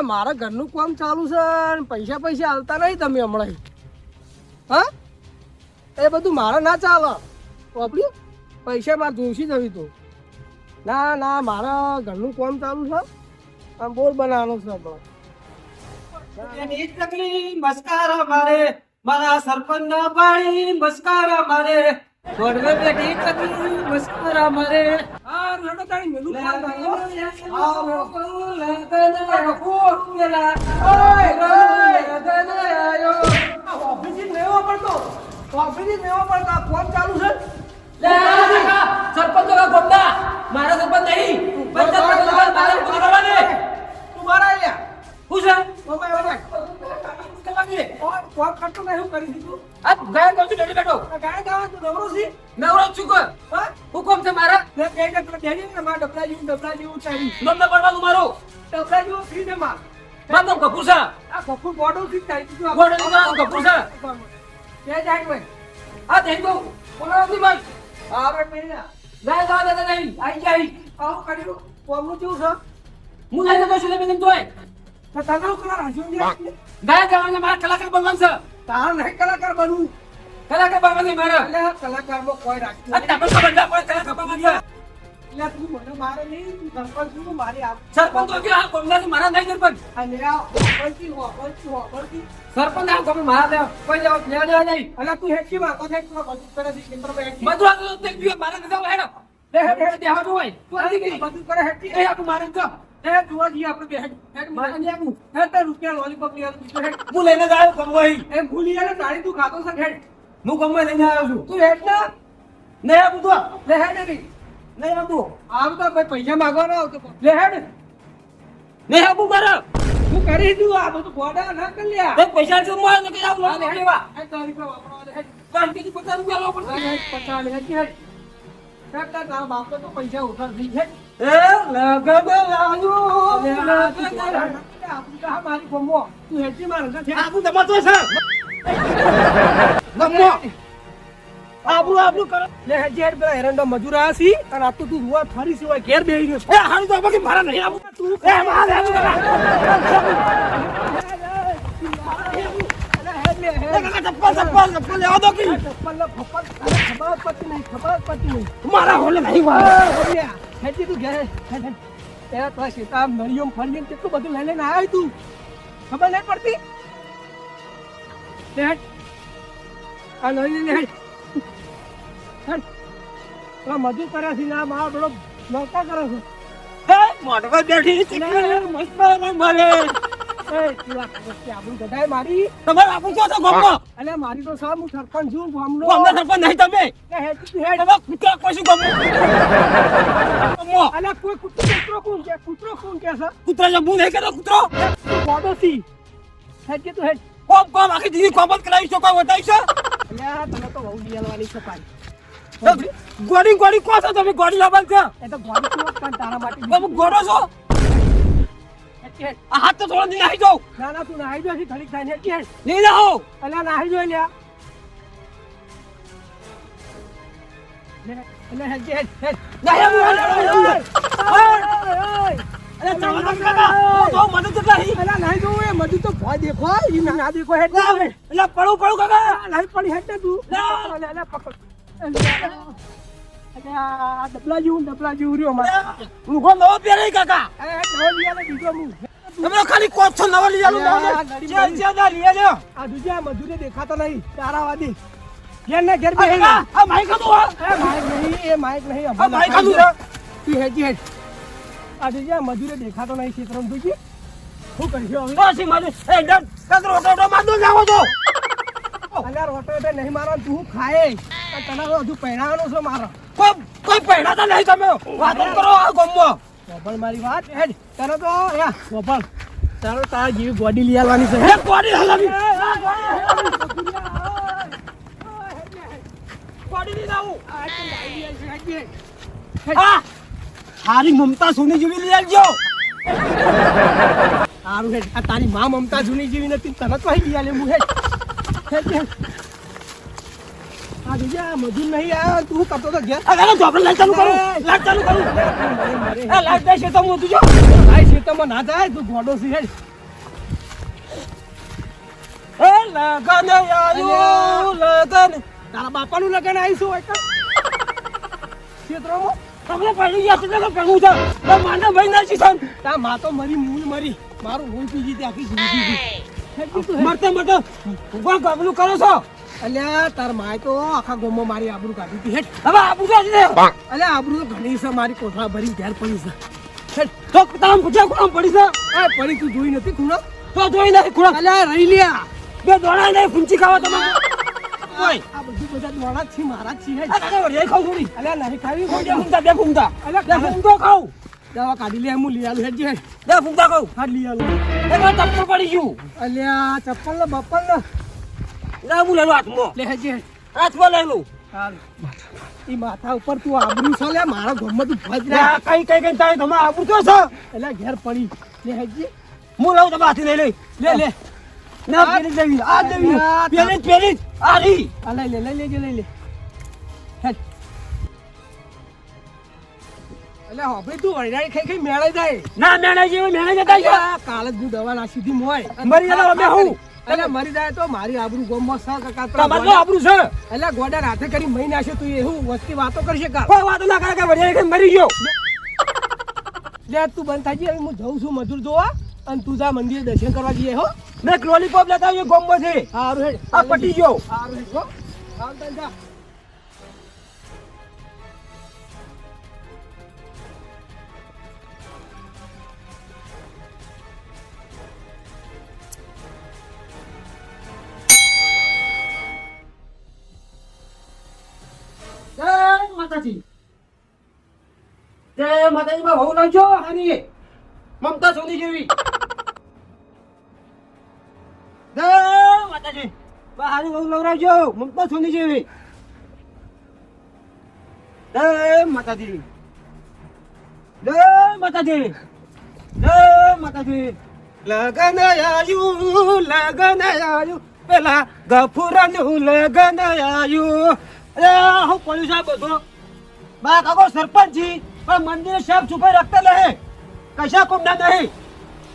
આ મારા ઘરનું કામ ચાલુ છે અને પૈસા પૈસા હાલતા નહીં તમે હમણાં હા? એ બધું મારે ના ચાલે. વાપર્યું પૈસા મારે જોઈશી જવી તો. ના ના, મારા ઘરનું કામ ચાલુ છે. આમ બોર બનાવવાનો છે આપણો એની ચકલી મસ્કારા મારે મારા સરપંચ ના પાણી, મસ્કારા મારે ગોડવે બેઠી ચકલી મસ્કારા મારે આ રડો તાણી મેલું કામ જ લેવો પડતો ઓફિસથી જ લેવો પડતો ફોન ચાલુ છે સરપંચ કાકા મારા સરપંચ નહીં પણ સરપંચ તો કાકા મારા ઊભા કરવા દે. તું મારા આલ્યા શું છે? ફોન કરતો નહીં હું કરી દીધું. આ ગાય ગાવ છું, બેઠો. બેઠો. ગાય ગાવ તું નવરો છે. નવરો છું કો હા? હુકમ છે મારા? ને બે ડબલા બેહી ને મારા ડબલા જેવું ડબલા જેવું ચાલ્યું નંબર પડવાનું મારું. ડબલા જેવું ફ્રી ને મારું. નામ કપૂર છે. આ કપૂર બોડો થી ચાલી દીધું બોડો કપૂર છે. કે જાય ભાઈ આ થઈ ગયું બોલો નથી હા ભાઈ પહેલા ગાય ગાવ દેતા નહીં. આઈ જાય. આવું કર્યું. કોમનું કેવું છે? હું લઈને તો છું બેન તોય તો તને હું કલા રાખ્યું છે ગાય ગાવાને મારા કલાકાર બનવાનું છે. તારા નહીં કલાકાર બનવું. કલાકાર બનવાનું મારે. એટલે કલાકારમાં કોઈ રાખ્યું આ તમે ના પડે કલાકાર બનવાનું એટલે તું મને મારે નહીં તું સરપંચ છું મારી આપ સરપંચ તો કે આ કોમનાથી મારા નહીં સરપંચ અને આ હોપરથી હોપરથી હોપરથી સરપંચ આ કોમ મારા દેવા કોઈ દેવા લેવા દેવા નહીં. અને તું હેઠી વાતો થાય તું બધું કરે છે કેન્દ્રમાં હેઠી. બધું આ તો તે મારા નથી હેડો. હોય. તું બધું કરે હેઠી. એ મારે તો એ જોવા જઈએ આપણે બે હેઠ હેઠ મારે નહીં આપવું હેઠ રૂપિયા લોલીપોપ લઈ આવ્યું બીજું હું લઈને જ આવ્યો કમવાઈ એ ભૂલી જાય તાળી તું ખાતો છે હેઠ હું કમવાઈ લઈને આવ્યો છું. તું હેઠ ના. નહીં આપું તો. લે હેઠ નહીં નહીં આપું આમ તો ભાઈ પૈસા માંગવાનો આવતો લે હેઠ નહીં આપું મારે. હું કરી દઉં આ બધું ગોડા ના કરી લ્યા. એ પૈસા છે મોય ને કે આવું લેવા. તારી પર વાપરવા દે રૂપિયા લો પણ. હેઠ તારા બાપને તો પૈસા ઉધાર થઈ એ લગન તું હેઠી માર છે આપું તમારે તો છે ગમો આપણું આપણું કરો લે હેઠ પેલા એરંડા મજૂર આયા છી અને આ તો રૂવા ફરી સિવાય ઘેર બેહી ગયો છે એ હારું તો બાકી મારા નહીં આવું તું કાકા. ચપ્પલ ચપ્પલ ચપ્પલ બધું લઈ લે આ કર્યા છે ના આ મારો પેલો નોકા કરે છે બેઠી મસ્ત મારી. તમારે આપું છો તો ગમો અને મારી તો સાહેબ હું સરપંચ છું ગામનો સરપંચ નહીં તમે? હેઠ તમે કૂતરા કોઈ શું ગમો ગમો કોઈ કૂતરો કૂતરો કોણ કે કૂતરો કોણ કે છે? કૂતરા જો હું નહીં કરતો કૂતરો? કે તું કોમ કોમ આખી દીદી કોમ જ કરાવી છો કોઈ બતાવી છો. અલ્યા તને તો બહુ દિયાલવાની છે પાછી ગોડી ગોડી કો છો? તમે ગોડી લાવવાનું છે? એ તો ગોડી તું કાન તારા માટે ગોડો છો. આ હાથ તો થોડો નહીં આવી જાઉં. ના ના તું નાહી જો ઘડીક થાય ને હેઠ. નહીં નાહી જો લ્યા. લે, અલ્યા હેઠ કે હેઠ, હેઠ. નહીં જો. એટલે પડું પડું કાકા. નાહી પડી ને તું. ડબલા જેવું ડબલા જેવું રહ્યો અમારે લુગો નવો પહેરે કાકા. નવો લઈ આલે બીજો મું. તમે ખાલી કોચ છો નવો લઈ આલ્યો. આ દુજા મજૂરે દેખાતા નહીં તારાવાદી. ઘેર ને ઘેર આ બેહી કાકા, આ માઈક હતું આ. એ નહીં એ માઇક નહીં આ માઈક હતું તું હેજી હેજ આ દૂજે મજૂરે દેખાતો નહીં ક્ષેત્રમાં દૂજી શું કરશો હવે? તો સી મારી એ ડર કદરો ઓટો જાવો અલ્યા રોટો નહીં મારો તું હું ખાય તને હજુ પહેરાવાનો છે મારો. કોઈ કોઈ પહેરાતા નહીં તમે વાત કરો આ ગમો ગોપાલ મારી વાત હેડ તને તો યા ગોપાલ તારો તારા જેવી બોડી લઈ આવવાની છે હે બોડી હલાવી બોડી લઈ આવું હા હારી મમતા સોની જેવી લઈ આવજો સારું હે આ તારી મા મમતા જૂની જેવી નથી તને તો અહીં લઈ આલે હું હેડ આ મજૂર નહીં આવ્યો તું કરતો તો ઘેર. આ ગાલો લાઈટ ચાલુ કરું. લાઈટ ચાલુ કરું. મરે, મરે, મરે. એ લાઈટ દેશે તો હું તું જો આ ખેતરમાં ના જાય તું ગોડો છે હેડ. એ લગન આયુ લગન. તારા બાપાનું લગન આવીશું હોય? તમને પડી ગયા છે તો કરવું છે તો માને ભાઈ ના શીખન. તા માં તો મરી મૂળ મરી. મારું મૂળ પીજી તે આખી જિંદગી. મરતે મરતે ઊભા ગબલું કરો છો. અલ્યા તાર માય તો આખા ગામમાં મારી આબરૂ કાઢી હતી હેડ હવે અલ્યા આબરૂ તો ઘણી છે મારી કોથળા ભરી ઘેર પડી છે. હેડ તો તમે પૂછ્યા કોણ પડી છે? આ પડી તું જોઈ નથી ખૂણા? તો જોઈ નથી ખુડા અલ્યા રહી લ્યા. બે દોડા નહીં ફૂંચી ખાવા તમે ઓય. આ બધું બધા દોડા છે. મારા છે ખાવ થોડી. અલ્યા નહીં ખાવી બે અલ્યા દવા કાઢી લે હું લઈ આલું હેડ હેડ બે ફૂંકતા ખાવ હા લઈ આલું. ચપ્પલ પડી ગયું. અલ્યા ચપ્પલ ને બપ્પલ ને. લે હું લઈ લો હાથમાં. લે હેડ હાથમાં લઈ લઉં. હાલ. ઈ માથા ઉપર તું આબરૂ છે લે મારા ઘરમાં તું ભજ લે કઈ કઈ કઈ તારે તમે આબુ તો છે? એટલે ઘેર પડી. લે હેજી. હું લઉં તમે હાથી લઈ લઈ. લે લે. ના પેલી આ આ પેલી પેલી આ લઈ. લે લઈ લેજે લઈ લે. એટલે હવે તું વૈરાણી ખાઈ ખાઈ મેળાઈ જાય. ના મેળાઈ જેવી મેણા જતા કાલે જ દવા નાખી હતી મોય. મરી ગયેલો અમે હું. એટલે મરી જાય તો મારી આબરૂ ગોમમાં સ કાકા તમારે આબરૂ છે? એટલે ગોડા રાતે કરી મહી નાખ્યો તું એવું વસ્તી વાતો કરશે કા કોઈ વાતો ના કરે કે વડિયા મરી ગયો? લે તું બંધ થાજી હવે હું જઉં છું મજૂર જોવા અને તું જા મંદિરે દર્શન કરવા જઈએ હો. મેં લોલીપોપ લેતા આવ્યો ગોમમાંથી. હારું હેડ. આ પટી ગયો. હારું હેડ હો. હાલ જા. જય માતાજી જય માતાજી માં બહુ લાવજો હારી મમતા સોની જેવી. માતાજી હારી બહુ લવરાવજો, મમતા સોની જેવી. જય માતાજી. જય માતાજી. જય માતાજી. લગન આયુ લગન આયુ. પેલા ગફુરાનું લગન આયુ. હું પડ્યું છે બા કાકો સરપંચ જી પણ મંદિર સાહેબ છુપાઈ રાખતા નહીં કશા કુંડા નહીં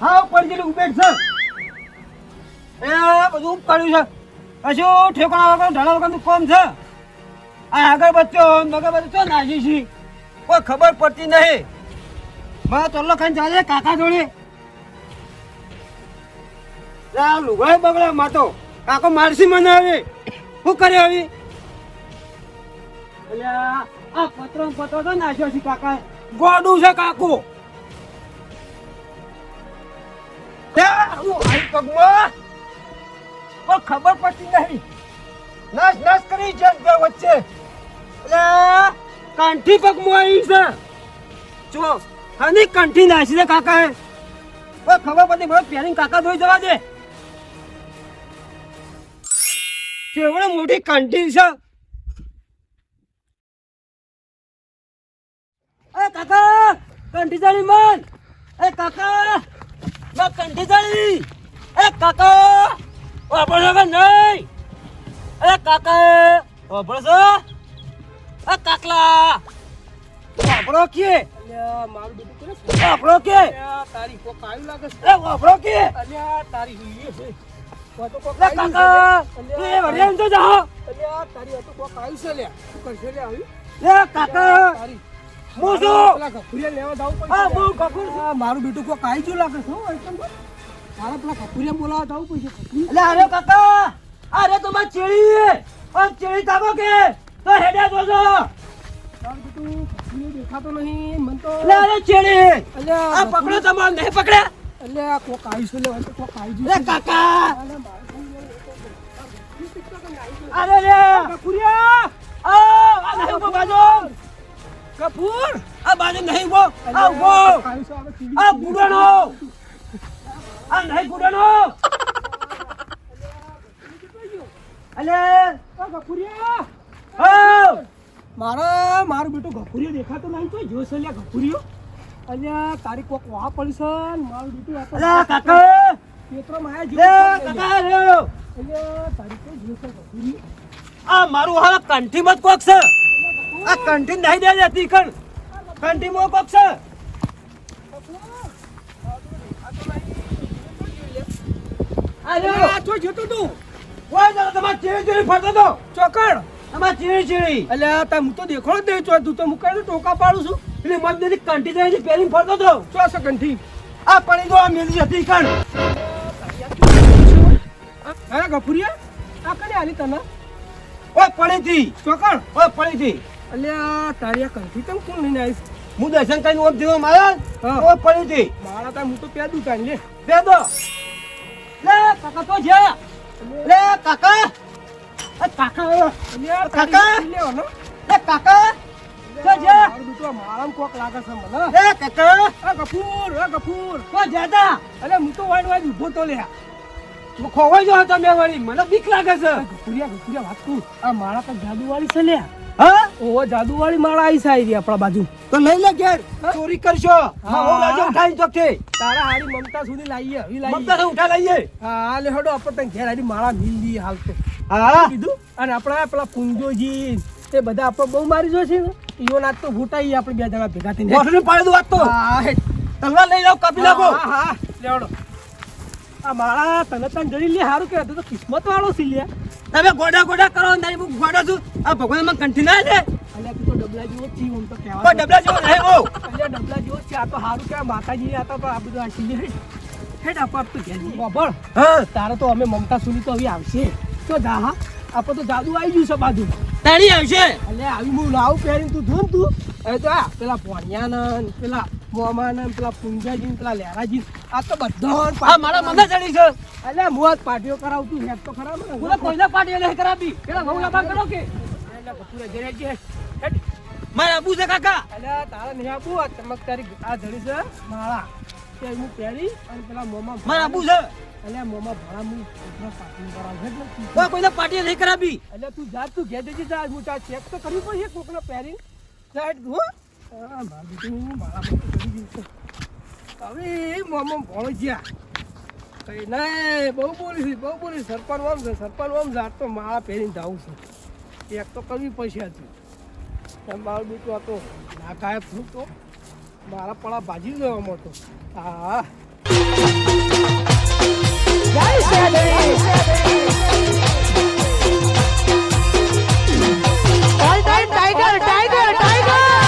હા પડી ગયેલી ઉભેટ છે એ બધું પડ્યું છે કશું ઠેકાણા વગર ઢાળા વગર કોમ છે આ આગળ બચ્યો મગર બચ્યો ચો છી કોઈ ખબર પડતી નહીં મારા ચોલ્લો ખાઈને ચાલે કાકા જોડે લુગાઈ બગડે માતો કાકો મારસી મને આવી શું કરે આવી અલ્યા, આ પત્ર પત્રો તો નાખ્યો છે કાકા ગોડું છે કાકુ. ખબર પડતી નહીં. નાશ નાશ કરી છે વચ્ચે. કાંઠી પગમાં આવી છે. જો, આની કંઠી નાસી દે કાકા ખબર પડતી મને પહેરીને કાકા ધોઈ જવા દે. કેવડે મોટી કંઠી છે. એ કાકા કંઠી જાળી મન એ કાકા મા કંઠી જાળી. એ કાકા વાપરો કે નહીં? એ કાકા વાપરો છો? એ કાકલા વાપરો કે? વાપરો કે? તારી કોક આવ્યું લાગે છે. એ વાપરો કે? અલ્યા તારી હુઈએ છે. કોક તારી હતું કોક આવ્યું છે લે કરશે લે આવ્યું લે કાકા તારી હું શું લેવા જાવ હા. હું કપૂર છું. આ મારું બેટું કોક કાઈ જો લાગે છો તો. મારે પેલા કપૂરિયા બોલાવા જાવ પછી એટલે અરે કાકા! અરે તો માં ચેડી આ ચેડી તાબો કે? તો બેટું કપૂરિયો દેખાતો નહીં. મન તો અરે ચેડી આ પકડો તમાર નહીં પકડ્યા અલ્યા કોક આવ્યું છે લ્યા, કોક આવી છે. કાકા! અરે રે કપૂરિયા આ આ નહીં બાજુ. કપૂર આ બાજુ નહીં ઊભો. આ ઊભો. આ ગુડનો આ નહીં ગુડનો અલે. ગફુરિયા હો. મારા મારું બેટો ગફુરિયો દેખાતો નહીં તો જો છે લ્યા ગફુરિયો અલ્યા તારી કોક વાહ પડી છે મારું બેટું આ તો અલે કાકા. પેટ્રોલ માયા લે કાકા અલ્યા. તારી કોક જો છે ગફુરિયો આ મારું હાલ કંઠી મત કોક છે. આ કંઠી નાઈ દે છે તીખણ. કંઠી મો કોક છે આજો આછો જતો તું. કોઈ જરા તમાર ચીરી ચીરી ફરતો તો. ચોકડ. તમાર ચીરી ચીરી. એટલે આ હું તો દેખો જ નહીં છો તું તો મુકાઈ ટોકા પાડું છું? એટલે મત દેલી કંઠી જાય પેલી ફરતો તો. છો છે કંઠી? આ પડી દો આ મેલી હતી કણ હા ગફુરિયા? આ કડે આલી તને ઓ પડી થી ચોકડ? ઓય પડી થી અલ્યા તારી આ કંઠી તમ કોણ લઈને આવીશ? હું દર્શન કરીને ઓમ થયો મારા. ઓય પડી હતી. મારા તા હું તો પેદું તા લે. પેદો લે કાકા તો છે. લે કાકા. એ કાકા. અલ્યા કાકા! તારી લેવો ને લે કાકા. તો છે. મારું બેટું આ કોક લાગે છે મને. લે કાકા. આ ગફુર આ ગફુર. તો જતા અલ્યા હું તો વાડ વાડ ઊભો તો લે ખોવાઈ ગયો તમે વળી. મને બીક લાગે છે. ગફુરિયા ગફુરિયા વાત કરું. આ માળા તો જાદુવાળી છે લે હા? ઓહો જાદુવાળી માળા આવી સારી આપણા બાજુ. તો લઈ લે ઘેર. ચોરી કરશો. હા. હું લાજો ઉઠાઈ ચોકથી. તારા હારી મમતા સુધી લાઈએ હવી લાઈએ. મમતા ઉઠા લઈએ. હા લે હડો આપણે તને ઘેર હારી માળા મિલ દઈએ હાલ તો. હા. કીધું? અને આપણા પેલા પુંજોજી તે બધા આપણે બહુ મારી જો છે ઈવો નાત તો ફૂટાઈ આપણે બે જણા ભેગા થઈને. ગોઠવી પાડી વાત તો. હા તલવાર લઈ લાવ કાપી નાખો. હા હા. લેવડો આ માળા તને તને જડી લે સારું કે તો કિસ્મત વાળો સી લે તમે ગોડા ગોડા કરો તારી હું ગોડા છું. આ ભગવાનમાં કંઠી ના લે. ડબલા જેવો છી તો કહેવા ડબલા જેવો નહીં ઓ. ડબલા જેવો છે આ તો સારું કે માતાજી આ તો આ બધું આ છીએ હેડ આપણે તો ઘેર હા. તારે તો અમે મમતા સુની તો હવે આવશે. તો જા હા. આપણે તો જાદુ આવી ગયું છે બાજુ તારી આવશે. અલે આવી હું લાવું પહેરીને તું ધૂન તું. હવે તો આ પેલા પોણિયા ને પેલા મોમાના પેલા પુંજાજી પેલા લહેરાજી આ તો બધા મારા મને ચડી છે. અલે હું આજ પાર્ટીઓ કરાવતું હેડ તો ખરા મને. પૂરા કોઈના પાટી નહીં કરાવી પેલા ઘઉં લાભા કરો કે? એટલે કપૂરે ઘરે જઈએ. હેડ. મારે આબુ છે કાકા. અલે તારા નહીં આપું આ ચમકતારી આ ધડી છે માળા. તે હું પહેરી અને પેલા મોમાં મારે આબુ છે. અલે મોમાં ભણા હું ઉભરા પાર્ટીઓ કરાવું. હેડ ને તું. કોઈ નહીં કરાવી. એટલે તું જા તું ઘેર જજે જા. હું ચેક તો કરવી પડશે કોકને પહેરી હો છે. હવે મોમો ભણો જ્યાં કઈ નહીં બહુ બોલી છે બહુ બોલી છે. સરપંચ આમ છે, સરપંચ આમ છે. તો માળા પહેરીને જાઉં છું. એક તો કરવી પડશે એમ મારું બીટું આ તો ના ગાયબ તો મારા પડા ભાજી જવા મોટો હા. જય